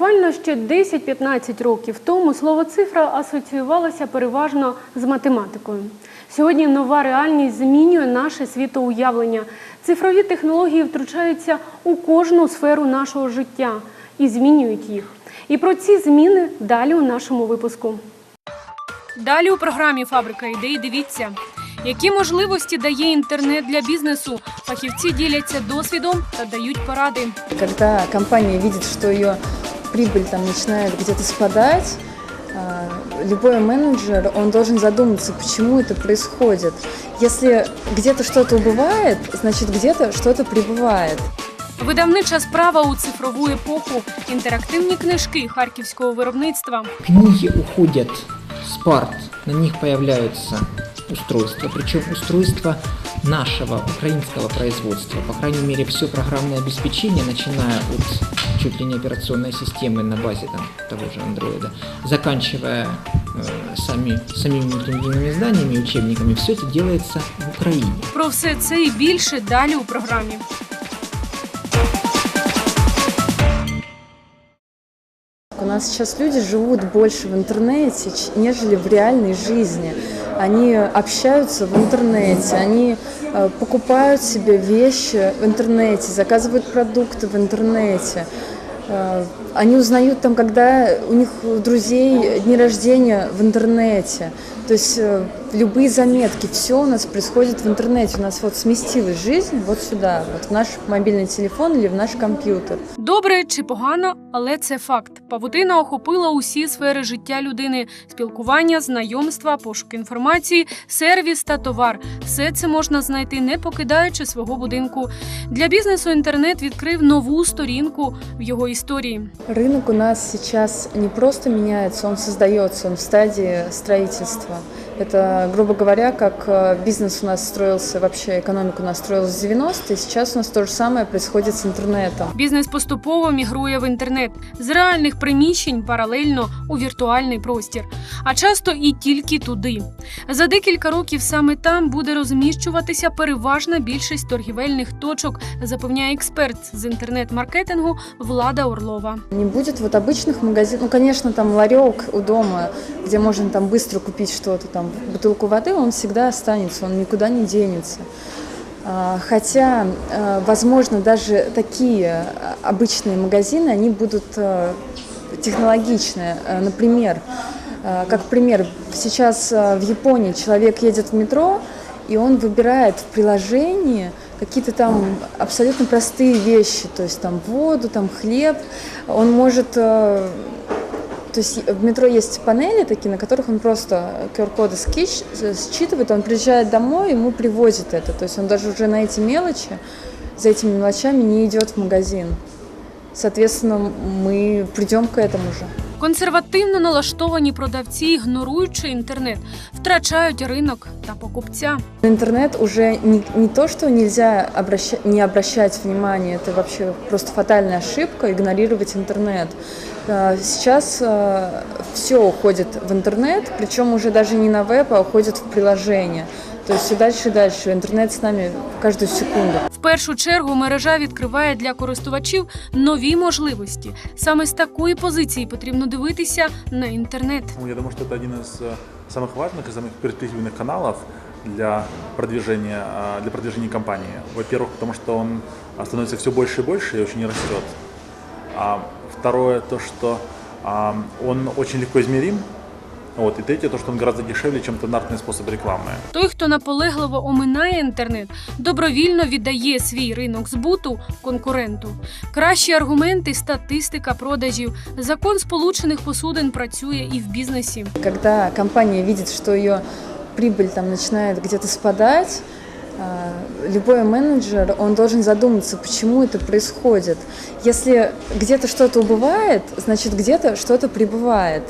Буквально ще 10-15 років тому слово цифра асоціювалося переважно з математикою. Сьогодні нова реальність змінює наше світоуявлення. Цифрові технології втручаються у кожну сферу нашого життя і змінюють їх. І про ці зміни далі у нашому випуску. Далі у програмі Фабрика ідей дивіться, які можливості дає інтернет для бізнесу. Фахівці діляться досвідом та дають поради. Когда компания видит, что ее прибыль там начинает где-то спадать, а, любой менеджер, он должен задуматься, почему это происходит. Если где-то что-то убывает, значит где-то что-то прибывает. Видавнича справа у цифрову епоху, інтерактивні книжки харківського виробництва. Книги уходят с парт, на них появляются устройства, причем устройства нашего украинского производства. По крайней мере, все программное обеспечение, начиная от чуть ли не операционной системы на базе там, того же андроида, заканчивая э, сами, самими мультимедийными изданиями и учебниками, все это делается в Украине. Про все це і більше далі у програмі. У нас сейчас люди живут больше в интернете, ч- нежели в реальной жизни. Они общаются в интернете, они э, покупают себе вещи в интернете, заказывают продукты в интернете. Э, Они узнают там, когда у них у друзей дни рождения в интернете. То есть э, любые заметки, все у нас происходит в интернете. У нас вот сместилась жизнь вот сюда, вот в наш мобильный телефон или в наш компьютер. Добре чи погано, але це факт. Павутина охопила усі сфери життя людини: спілкування, знайомства, пошук інформації, сервіс та товар. Все це можна знайти, не покидаючи свого будинку. Для бізнесу інтернет відкрив нову сторінку в його історії. Рынок у нас сейчас не просто меняется, он создается, он в стадии строительства. Это, грубо говоря, как э, бизнес у нас строился, вообще экономика у нас строилась в 90-е, сейчас у нас то же самое происходит с интернетом. Бізнес поступово мігрує в інтернет з реальних приміщень паралельно у віртуальний простір, а часто і тільки туди. За декілька років саме там буде розміщуватися переважна більшість торгівельних точок, запевняє експерт з інтернет-маркетингу Влада Орлова. Не будет вот обычных магазинов, ну, конечно, там ларек у дома, где можно там быстро купить что-то, там бутылку воды, он всегда останется, он никуда не денется. А, Хотя, э, возможно, даже такие э, обычные магазины, они будут э, технологичные. Э, Например, э, как пример, сейчас э, в Японии человек едет в метро, и он выбирает в приложении какие-то там абсолютно простые вещи, то есть там воду, там хлеб. Он может, э, то есть в метро есть панели такие, на которых он просто QR-коды скич- считывает, он приезжает домой, ему привозит это. То есть он даже уже на эти мелочи, за этими мелочами не идет в магазин. Соответственно, мы придем к этому же. Консервативно налаштовані продавці, ігноруючи інтернет, втрачають ринок та покупця. Интернет уже не, не то, что нельзя обраща- не обращать внимания, это вообще просто фатальная ошибка игнорировать интернет. Э, Сейчас все уходит в интернет, причем уже даже не на веб, а уходит в приложение. То есть все дальше и дальше. Интернет с нами каждую секунду. В першу чергу мережа відкриває для користувачів нові можливості. Саме з такої позиції потрібно дивитися на інтернет. Ну, Я думаю, что это один из э, самых важных и самых перспективных каналов для продвижения, а, для продвижения компании. Во-первых, потому что он а, становится все больше и больше и очень растет. А второе, то, что а, он очень легко измерим. Вот. И третье, то, что он гораздо дешевле, чем стандартный способ рекламы. Той, хто наполегливо оминає інтернет, добровільно віддає свій ринок збуту конкуренту. Кращі аргументи, статистика продажів. Закон сполучених посудин працює і в бізнесі. Когда компания видит, что ее прибыль там начинает где-то спадать, а, любой менеджер, он должен задуматься, почему это происходит. Если где-то что-то убывает, значит где-то что-то прибывает.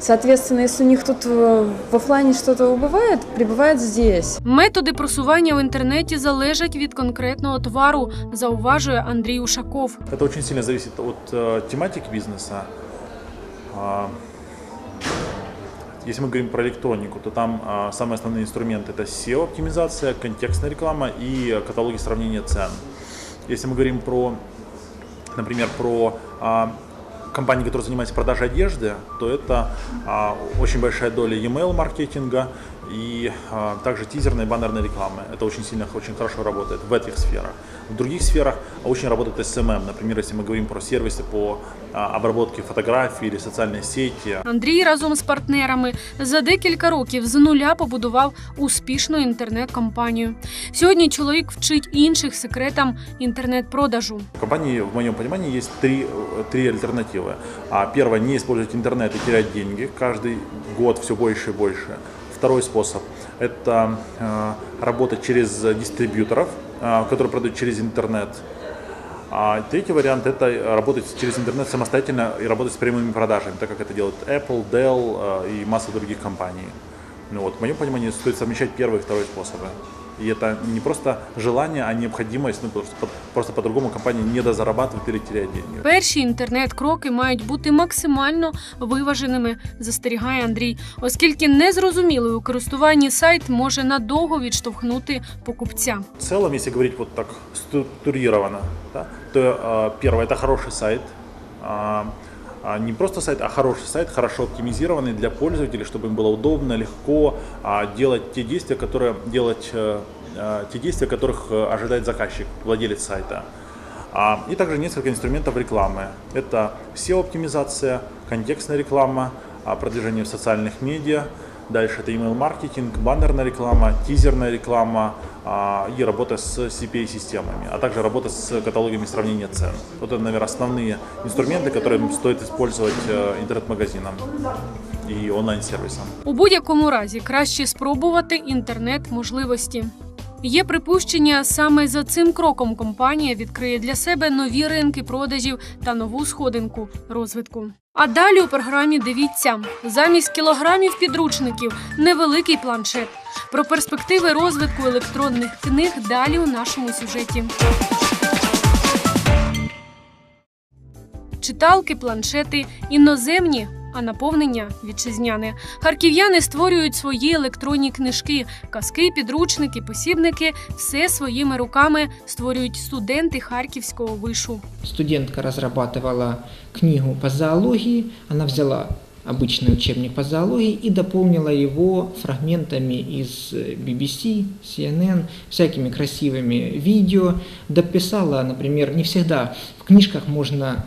Соответственно, если у них тут э, в офлайне что-то убывает, прибывает здесь. Методи просування в інтернеті залежать від конкретного товару, зауважує Андрій Ушаков. Это очень сильно зависит от э, тематики бизнеса. А, Если мы говорим про электронику, то там а, самые основные инструменты это SEO-оптимизация, контекстная реклама и э, каталоги сравнения цен. Если мы говорим про, например, про а, компании, которые занимаются продажей одежды, то это а, очень большая доля e-mail маркетинга и а, также тизерной и баннерной рекламы. Это очень сильно, очень хорошо работает в этих сферах. В других сферах очень работает SMM. Например, если мы говорим про сервисы по а, обработке фотографий или социальной сети, Андрій разом з партнерами за декілька років з нуля побудував успішну інтернет-компанію. Сьогодні чоловік вчить інших секретам інтернет-продажу. В компании, в моем понимании, есть три, э, три альтернативы. А, Первое, не использовать интернет и терять деньги. Каждый год все больше и больше. Второй способ – это э, работать через дистрибьюторов, э, которые продают через интернет. А третий вариант – это работать через интернет самостоятельно и работать с прямыми продажами, так как это делают Apple, Dell э, и масса других компаний. Ну вот, в моем понимании стоит совмещать первый и второй способы. И это не просто желание, а необходимость, ну, просто, по- просто по-другому компания не дозарабатывает или теряет деньги. Перші інтернет-кроки мають бути максимально виваженими, застерігає Андрій, оскільки незрозумілий у користуванні сайт може надовго відштовхнути покупця. В целом, если говорить вот так структурированно, да, то э, первое – это хороший сайт. А, а не просто сайт, а хороший сайт, хорошо оптимизированный для пользователей, чтобы им было удобно, легко а, делать те действия, которые делать э, э, те действия, которых э, ожидает заказчик, владелец сайта. А, И также несколько инструментов рекламы. Это SEO-оптимизация, контекстная реклама, а, продвижение в социальных медиа, дальше это email-маркетинг, баннерная реклама, тизерная реклама а, и работа с CPA-системами, а также работа с каталогами сравнения цен. Вот это, наверное, основные инструменты, которые стоит использовать э, интернет-магазинам и онлайн-сервисам. У будь-якому разі краще спробувати інтернет-можливості. Є припущення, саме за цим кроком компанія відкриє для себе нові ринки продажів та нову сходинку розвитку. А далі у програмі дивіться замість кілограмів підручників невеликий планшет. Про перспективи розвитку електронних книг далі у нашому сюжеті. Читалки, планшети іноземні, а наповнення вітчизняне. Харків'яни створюють свої електронні книжки, казки, підручники, посібники. Все своїми руками створюють студенти харківського вишу. Студентка разрабатывала книгу по зоологии, она взяла обычный учебник по зоологии и дополнила его фрагментами из э, BBC, CNN, всякими красивыми видео, дописала, например, не всегда в книжках можно,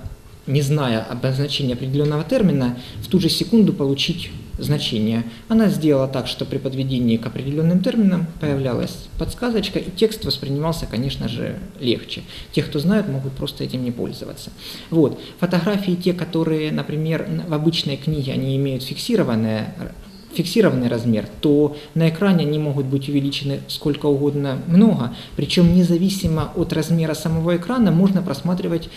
не зная обозначения определенного термина, в ту же секунду получить значение. Она сделала так, что при подведении к определенным терминам появлялась подсказочка, и текст воспринимался, конечно же, легче. Те, кто знают, могут просто этим не пользоваться. Вот. Фотографии те, которые, например, в обычной книге, они имеют фиксированное фиксированный размер, то на экране они могут быть увеличены сколько угодно много, причем независимо от размера самого экрана можно просматривать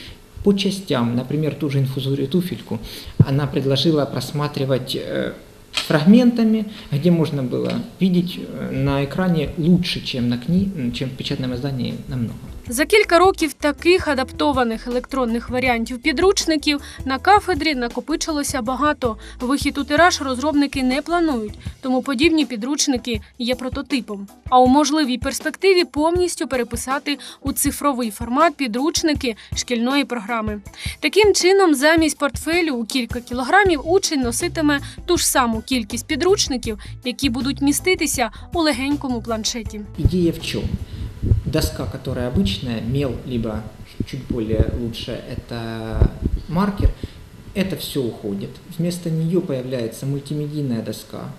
по частям, например, ту же инфузорию туфельку, она предложила просматривать э, фрагментами, где можно было видеть э, на экране лучше, чем на кни... чем в печатном издании намного. За кілька років таких адаптованих електронних варіантів підручників на кафедрі накопичилося багато. Вихід у тираж розробники не планують, тому подібні підручники є прототипом. А у можливій перспективі повністю переписати у цифровий формат підручники шкільної програми. Таким чином, замість портфелю у кілька кілограмів учень носитиме ту ж саму кількість підручників, які будуть міститися у легенькому планшеті. Идея в чем? Доска, которая обычная, мел, либо чуть более лучше это маркер, это все уходит. Вместо нее появляется мультимедийная доска,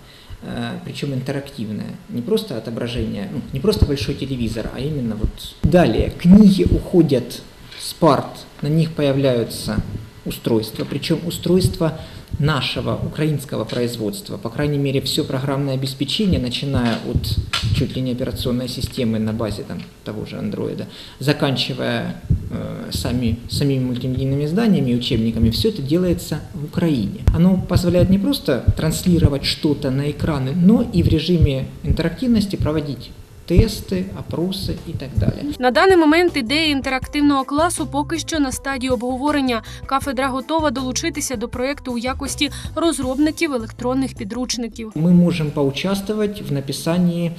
э, причем интерактивная. Не просто отображение, ну, не просто большой телевизор, а именно вот. Далее, книги уходят с парт, на них появляются устройства, причем устройства нашего украинского производства, по крайней мере, все программное обеспечение, начиная от чуть ли не операционной системы на базе там, того же андроида, заканчивая э, сами, самими мультимедийными изданиями и учебниками, все это делается в Украине. Оно позволяет не просто транслировать что-то на экраны, но и в режиме интерактивности проводить тесты, опросы и так далее. На даний момент ідея інтерактивного класу поки що на стадії обговорення. Кафедра готова долучитися до проекту у якості розробників електронних підручників. Мы можем поучаствовать в написании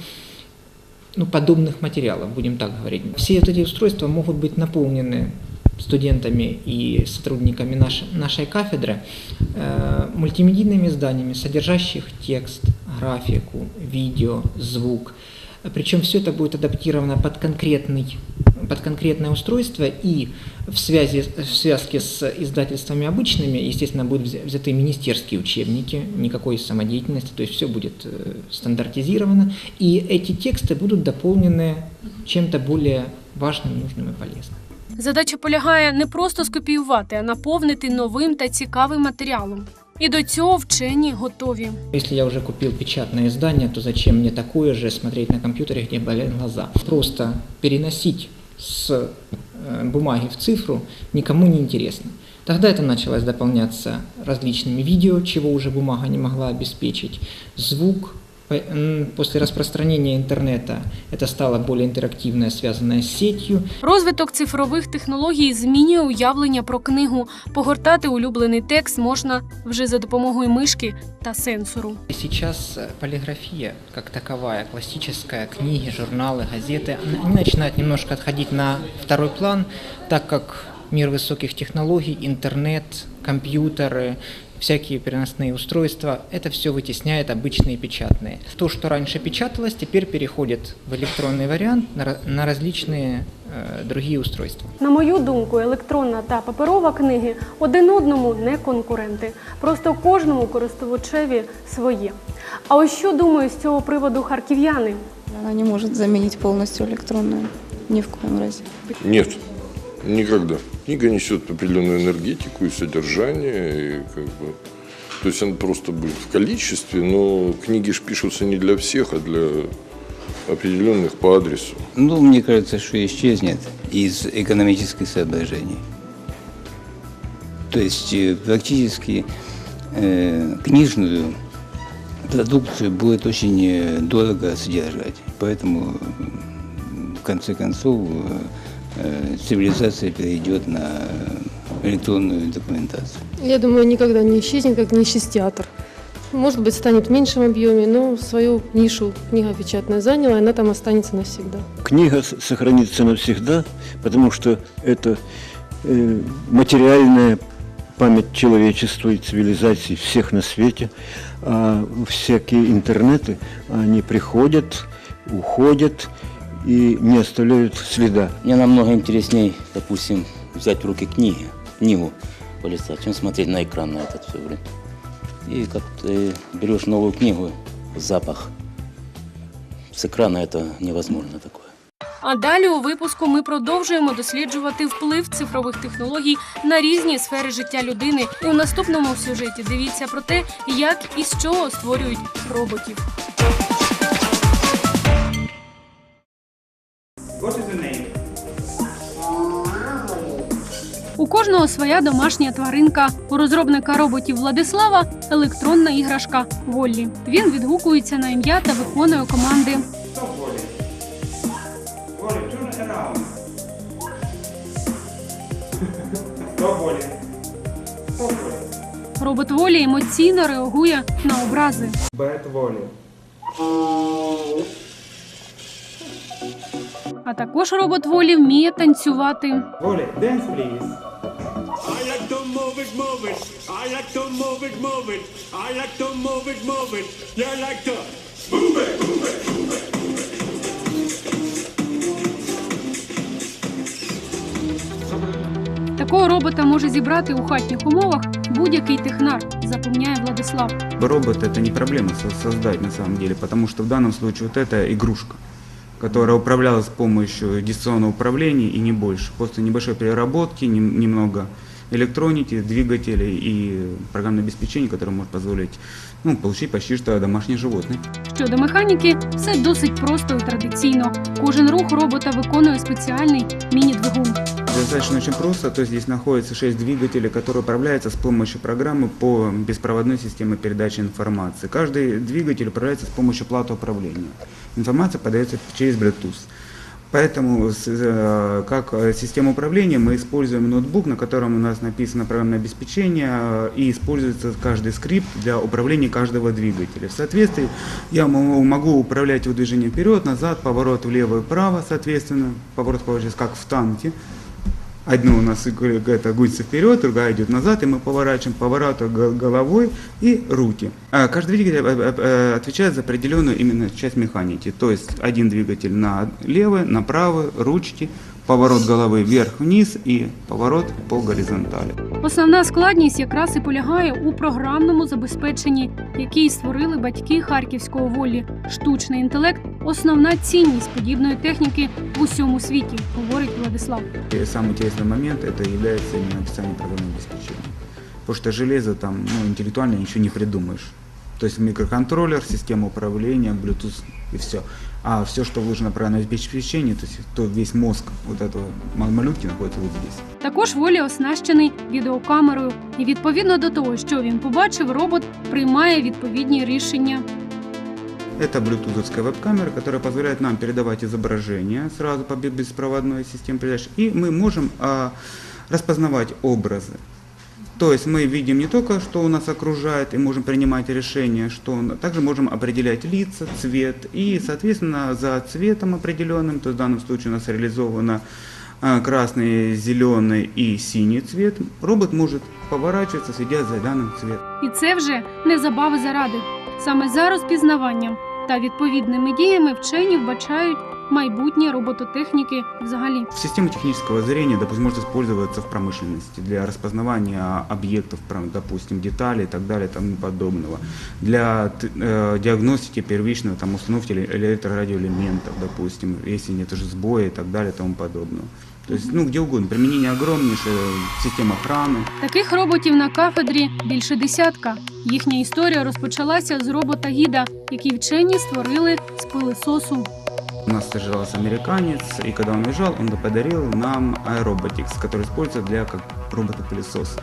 ну, подобных материалов, будем так говорить. Все вот эти устройства могут быть наполнены студентами и сотрудниками наш- нашей кафедры э, мультимедийными изданиями, содержащих текст, графику, видео, звук. Причем все это будет адаптировано под, конкретный, под конкретное устройство и в, связи, в связке с издательствами обычными, естественно, будут взя- взяты министерские учебники, никакой самодеятельности, то есть все будет э, стандартизировано, и эти тексты будут дополнены чем-то более важным, нужным и полезным. Задача полягає не просто скопіювати, а наповнити новим та цікавим матеріалом. І до цього вчені готові. Если я уже купил печатное издание, то зачем мне такое же смотреть на компьютере, где болят глаза? Просто переносить с э, бумаги в цифру никому не интересно. Тогда это началось дополняться различными видео, чего уже бумага не могла обеспечить, звук. По- м, После распространения интернета это стало более интерактивное, связанное с сетью. Розвиток цифрових технологій змінює уявлення про книгу. Погортати улюблений текст можна вже за допомогою мишки та сенсору. И Сейчас э, полиграфия, как таковая, классическая, книги, журналы, газеты, они- они начинают немножко отходить на второй план, так как мир высоких технологий, интернет, компьютеры, всякие переносные устройства, это все вытесняет обычные печатные. То, что раньше печаталось, теперь переходит в электронный вариант на, ра- на различные э, другие устройства. На мою думку, електронна та паперова книги один одному не конкуренти. Просто кожному користувачеві своє. А ось що думають з цього приводу харків'яни? Она не может заменить полностью электронную. Ни в коем разе. Нет, никогда. Книга несет определенную энергетику и содержание, и как бы, то есть она просто будет в количестве, но книги ж пишутся не для всех, а для определенных по адресу. Ну, мне кажется, что исчезнет из экономических соображений. То есть э, практически э, книжную продукцию будет очень э, дорого содержать. Поэтому в конце концов э, э, цивилизация перейдет на электронную документацию. Я думаю, никогда не исчезнет, как не исчез театр. Может быть, станет в меньшем объеме, но свою нишу книга печатная заняла, и она там останется навсегда. Книга сохранится навсегда, потому что это э, материальная память человечества и цивилизации всех на свете. А всякие интернеты, они приходят, уходят и не оставляют следа. Мне намного интереснее, допустим, взять в руки книги, книгу полистать, чем смотреть на экран на этот все время. И как ты берешь новую книгу, запах. С экрана это невозможно такое. А далі у випуску ми продовжуємо досліджувати вплив цифрових технологій на різні сфери життя людини. У наступному сюжеті дивіться про те, як і з чого створюють роботів. У кожного своя домашня тваринка. У розробника роботів Владислава електронна іграшка Воллі. Він відгукується на ім'я та виконує команди. Робот Волі емоційно реагує на образи. А також робот Волі вміє танцювати. I like to move it, move it. I like to move it, move it. You like to move it, move it, move it. Такого робота може зібрати у хатніх умовах будь-який технар, запевняє Владислав. Робот это не проблема со- создать на самом деле, потому что в данном случае вот это игрушка, которая управлялась с помощью дистанционного управления и не больше. После небольшой переработки, нем- немного электроники, двигателей и программное обеспечение, которое может позволить ну, получить почти что домашнее животное. Щодо механіки, все досить просто і традиційно. Кожен рух робота виконує спеціальний міні-двигун. Достаточно очень просто, то есть здесь находится 6 двигателей, которые управляются с помощью программы по беспроводной системе передачи информации. Каждый двигатель управляется с помощью платы управления. Информация подается через Bluetooth. Поэтому с- э, как э, систему управления мы используем ноутбук, на котором у нас написано программное обеспечение, э, и используется каждый скрипт для управления каждого двигателя. В соответствии я мо- могу управлять его движением вперед, назад, поворот влево и вправо, соответственно, поворот получается как в танке. Одно у нас это гусеница вперед, другая идет назад, и мы поворачиваем поворот го- головой и руки. А каждый двигатель э, э, э, отвечает за определенную именно часть механики. То есть один двигатель на левый, на правый, ручки, поворот головы вверх-вниз и поворот по горизонтали. Основна складність якраз і полягає у програмному забезпеченні, який створили батьки харківського волі. Штучний інтелект основна цінність подібної техніки в усьому світі, говорить Владислав. И самый интересный момент это является именно описание программного обеспечения. Потому что железо там ну, интеллектуально ничего не придумаешь. То есть микроконтроллер, система управления, Bluetooth и все. А все, что вложено в программное обеспечение, то есть то весь мозг вот этого мал- малютки находится вот здесь. Також волі оснащений відеокамерою, і відповідно до того, що він побачив, робот приймає відповідні рішення. Это блютузовская веб-камера, которая позволяет нам передавать изображение сразу по бе- беспроводной системе передач. И мы можем а, распознавать образы. То есть мы видим не только, что у нас окружает, и можем принимать решения, что он- также можем определять лица, цвет. И, соответственно, за цветом определенным, то есть в данном случае у нас реализовано а, красный, зеленый и синий цвет, робот может поворачиваться, следя за данным цветом. І це вже не забави заради. Саме за розпізнаванням та відповідними діями вчені вбачають майбутнє робототехніки взагалі. Система технического зрения, допустим, может использоваться в промышленности для распознавания объектов, прям, допустим, деталей и так далее и тому подобного. Для т- э, диагностики первичного там, установки эле- электрорадиоэлементов, допустим, если нет уже сбоя и так далее и тому подобного. То есть, ну, где угодно. Применение огромнейшее, систем охраны. Таких роботів на кафедрі більше десятка. Їхня історія розпочалася з робота гіда, який вчені створили з пилисосу. У нас стажировался американец, и когда он уезжал, он подарил нам аэроботикс, который используется для как робота-пылесос.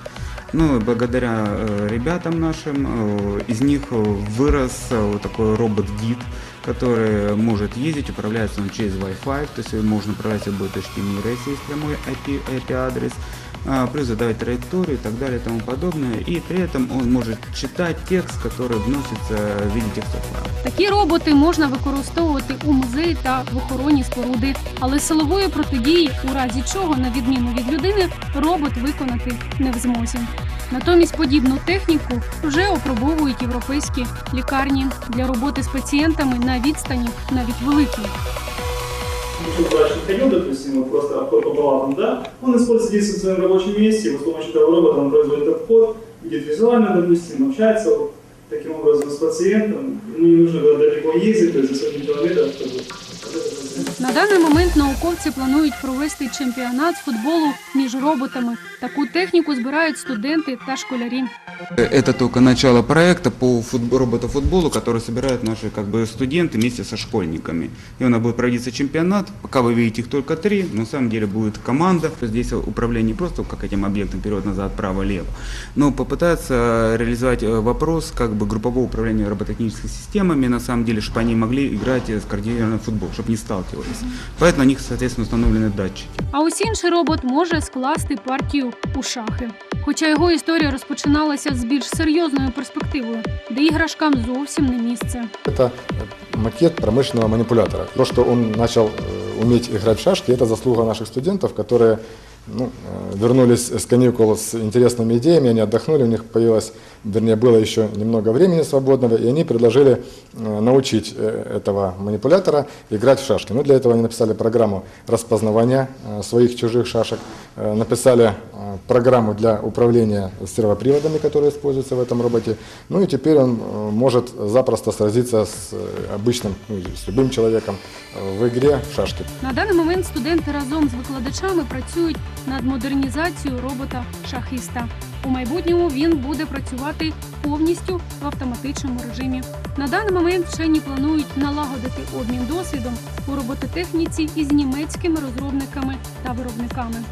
Ну, и благодаря э, ребятам нашим, э, из них э, вырос э, вот такой робот-гид, который может ездить, управляется он через Wi-Fi, то есть можно управлять любой точки мира, если есть прямой IP, IP-адрес, а, плюс задавать траекторию и так далее и тому подобное. И при этом он может читать текст, который вносится в виде текстового. Такі роботи можна використовувати у музеї та в охоронні споруди, але силової протидії, у разі чого, на відміну від людини, робот виконати не в змозі. Натомість подібну техніку вже опробовують європейські лікарні для роботи з пацієнтами на відстані навіть великій. Врач не ходил, допустим, вот просто обход по палатам, да, он использует здесь в своем рабочем месте, вот с помощью этого робота он производит обход, видит визуально, допустим, общается вот таким образом с пациентом, ему не нужно далеко ездить, то есть за сотни километров, чтобы На даний момент науковці планують провести чемпіонат з футболу між роботами. Таку техніку збирають студенти та школярі. Это только начало проекта по футб- роботофутболу, который собирают наши как бы, студенты вместе со школьниками. И у нас будет проводиться чемпионат. Пока вы видите их только три, но на самом деле будет команда. Здесь управление не просто как этим объектом вперед-назад, право-лево, но попытаться реализовать э, вопрос как бы группового управления робототехническими системами, на самом деле, чтобы они могли играть э, скоординированный футбол, чтобы не сталкивались. Поэтому на них, соответственно, установлены датчики. А ось інший робот може скласти партію у шахи. Хоча його історія розпочиналася з більш серйозною перспективою, де іграшкам зовсім не місце. Это макет промышленного манипулятора. То, что он начал э, уметь играть в шашки, это заслуга наших студентов, которые ну, э, вернулись с каникул с интересными идеями, они отдохнули, у них появилось, вернее, было еще немного времени свободного, и они предложили э, научить э, этого манипулятора играть в шашки. Ну, для этого они написали программу распознавания своих чужих шашек, написали программу для управления сервоприводами, которые используются в этом роботе. Ну и теперь он может запросто сразиться с обычным, ну, с любым человеком в игре в шашки. На даний момент студенти разом з викладачами працюють над модернізацією робота шахіста. У майбутньому він буде працювати повністю в автоматичному режимі. На даний момент вчені планують налагодити обмін досвідом у робототехніці із німецькими розробниками та виробниками.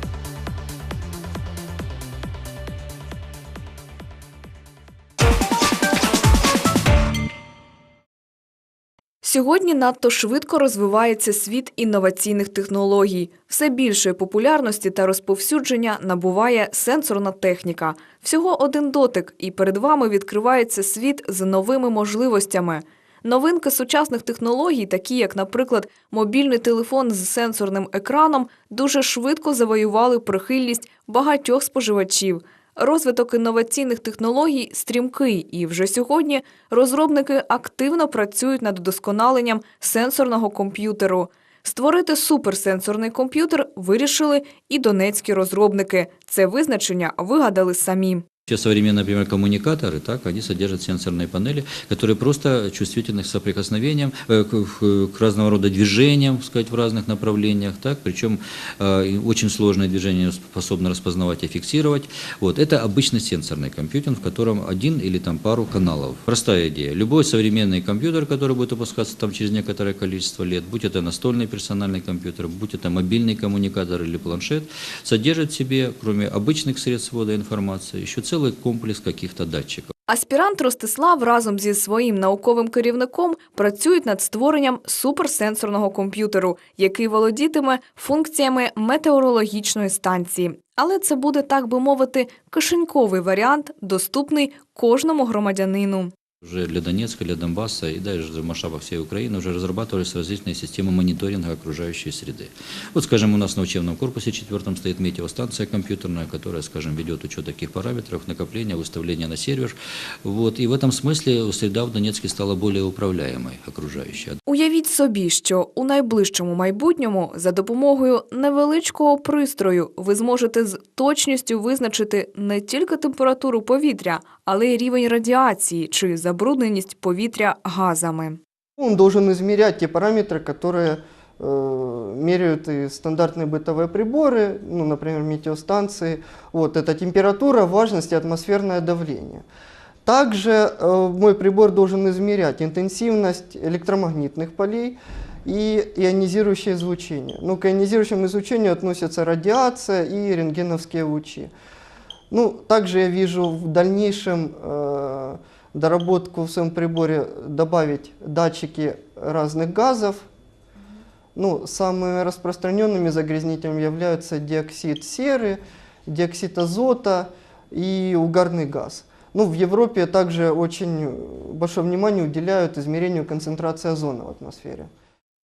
Сьогодні надто швидко розвивається світ інноваційних технологій. Все більшої популярності та розповсюдження набуває сенсорна техніка. Всього один дотик, і перед вами відкривається світ з новими можливостями. Новинки сучасних технологій, такі як, наприклад, мобільний телефон з сенсорним екраном, дуже швидко завоювали прихильність багатьох споживачів. Розвиток інноваційних технологій стрімкий, і вже сьогодні розробники активно працюють над удосконаленням сенсорного комп'ютеру. Створити суперсенсорний комп'ютер вирішили і донецькі розробники. Це визначення вигадали самі. Сейчас современные, например, коммуникаторы, так, они содержат сенсорные панели, которые просто чувствительны к соприкосновениям, э, к, к- к разного рода движениям, сказать, в разных направлениях, так, причем э, очень сложные движения способны распознавать и фиксировать. Вот, это обычно сенсорный компьютер, в котором один или там пару каналов. Простая идея. Любой современный компьютер, который будет выпускаться там через некоторое количество лет, будь это настольный персональный компьютер, будь это мобильный коммуникатор или планшет, содержит в себе, кроме обычных средств ввода информации, еще целый комплекс каких-то датчиков. Аспірант Ростислав разом зі своїм науковим керівником працюють над створенням суперсенсорного комп'ютеру, який володітиме функціями метеорологічної станції. Але це буде, так би мовити, кишеньковий варіант, доступний кожному громадянину. Уже для Донецка, для Донбасса и даже в масштабах всей Украины уже разрабатывались различные системы мониторинга окружающей среды. Вот, скажем, у нас на учебном корпусе четвертом стоит метеостанция компьютерная, которая, скажем, ведет учет таких параметров, накопления, выставления на сервер. Вот, и в этом смысле среда в Донецке стала более управляемой окружающей. Уявіть собі, що у найближчому майбутньому за допомогою невеличкого пристрою ви зможете з точністю визначити не тільки температуру повітря, але й рівень радіації чи забрудненість повітря газами. Он должен измерять те параметры, которые э, меряют и стандартные бытовые приборы, ну, например, метеостанции. Вот, это температура, влажность и атмосферное давление. Также э, мой прибор должен измерять интенсивность электромагнитных полей и ионизирующее излучение. Ну, к ионизирующему излучению относятся радиация и рентгеновские лучи. Ну, также я вижу в дальнейшем э, доработку в своем приборе добавить датчики разных газов. Ну, самыми распространенными загрязнителями являются диоксид серы, диоксид азота и угарный газ. Ну, в Европе также очень большое внимание уделяют измерению концентрации озона в атмосфере.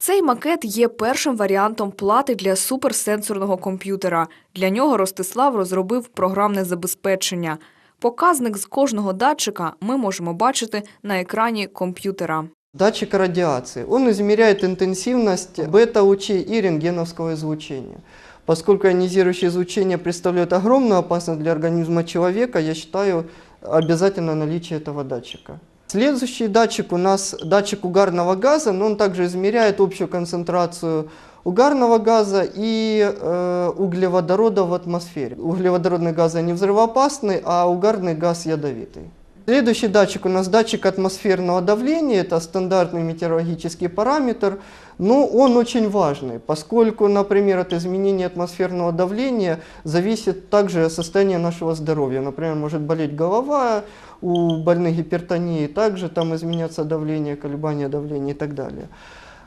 Цей макет є першим варіантом плати для суперсенсорного комп'ютера. Для нього Ростислав розробив програмне забезпечення. Показник з кожного датчика ми можемо бачити на екрані комп'ютера. Датчик радиации. Он измеряет интенсивность бета-лучей и рентгеновского излучения. Поскольку ионизирующее излучение представляет огромную опасность для организма человека, я считаю обязательно наличие этого датчика. Следующий датчик у нас датчик угарного газа, но он также измеряет общую концентрацию угарного газа и э, углеводорода в атмосфере. Углеводородные газы они взрывоопасны, а угарный газ ядовитый. Следующий датчик у нас датчик атмосферного давления, это стандартный метеорологический параметр, но он очень важный, поскольку, например, от изменения атмосферного давления зависит также состояние нашего здоровья. Например, может болеть голова, у больных гипертонией также там изменяться давление, колебания давления и так далее.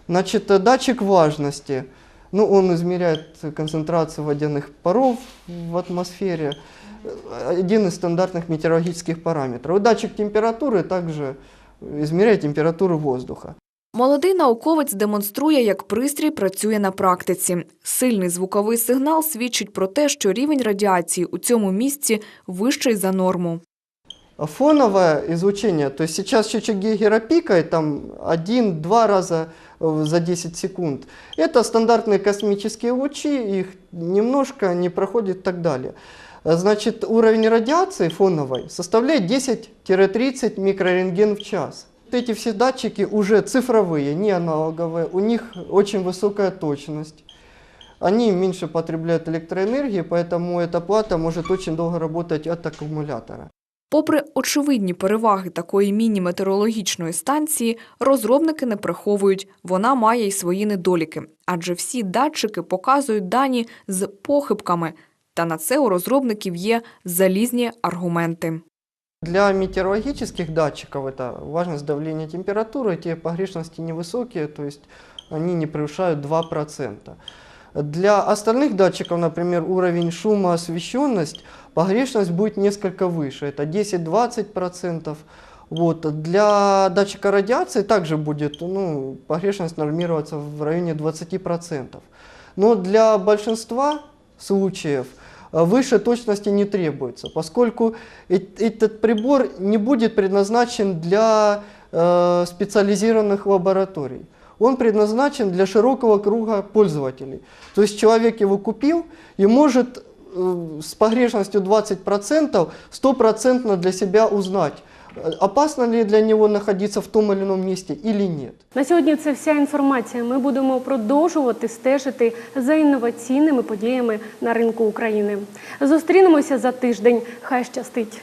Значит, датчик важности, ну, он измеряет концентрацию водяных паров в атмосфере, один из стандартных метеорологических параметров. И датчик температуры также измеряет температуру воздуха. Молодий науковець демонструє, як пристрій працює на практиці. Сильний звуковий сигнал свідчить про те, що рівень радіації у цьому місці вищий за норму. Фоновое излучение, то есть сейчас счетчик Гейгера пикает там 1-2 раза э, за 10 секунд. Это стандартные космические лучи, их немножко не проходит и так далее. Э, Значит, уровень радиации фоновой составляет 10-30 микрорентген в час. Вот Эти все датчики уже цифровые, не аналоговые, у них очень высокая точность. Они меньше потребляют электроэнергии, поэтому эта плата может очень долго работать от аккумулятора. Попри очевидні переваги такої міні-метеорологічної станції, розробники не приховують, вона має й свої недоліки, адже всі датчики показують дані з похибками, та на це у розробників є залізні аргументи. Для метеорологических датчиков это важность давления температуры, те погрешности невысокие, то есть они не превышают 2%. Для остальных датчиков, например, уровень шума, освещенность, погрешность будет несколько выше, это 10-20%. Вот. Для датчика радиации также будет ну, погрешность нормироваться в районе 20%. Но для большинства случаев выше точности не требуется, поскольку э- этот прибор не будет предназначен для э, специализированных лабораторий. Он предназначен для широкого круга пользователей. То есть человек его купил и может э, с погрешностью 20% стопроцентно для себя узнать, э, опасно ли для него находиться в том или ином месте или нет. На сьогодні це вся інформація. Ми будемо продовжувати стежити за інноваційними подіями на ринку України. Зустрінемося за тиждень. Хай щастить!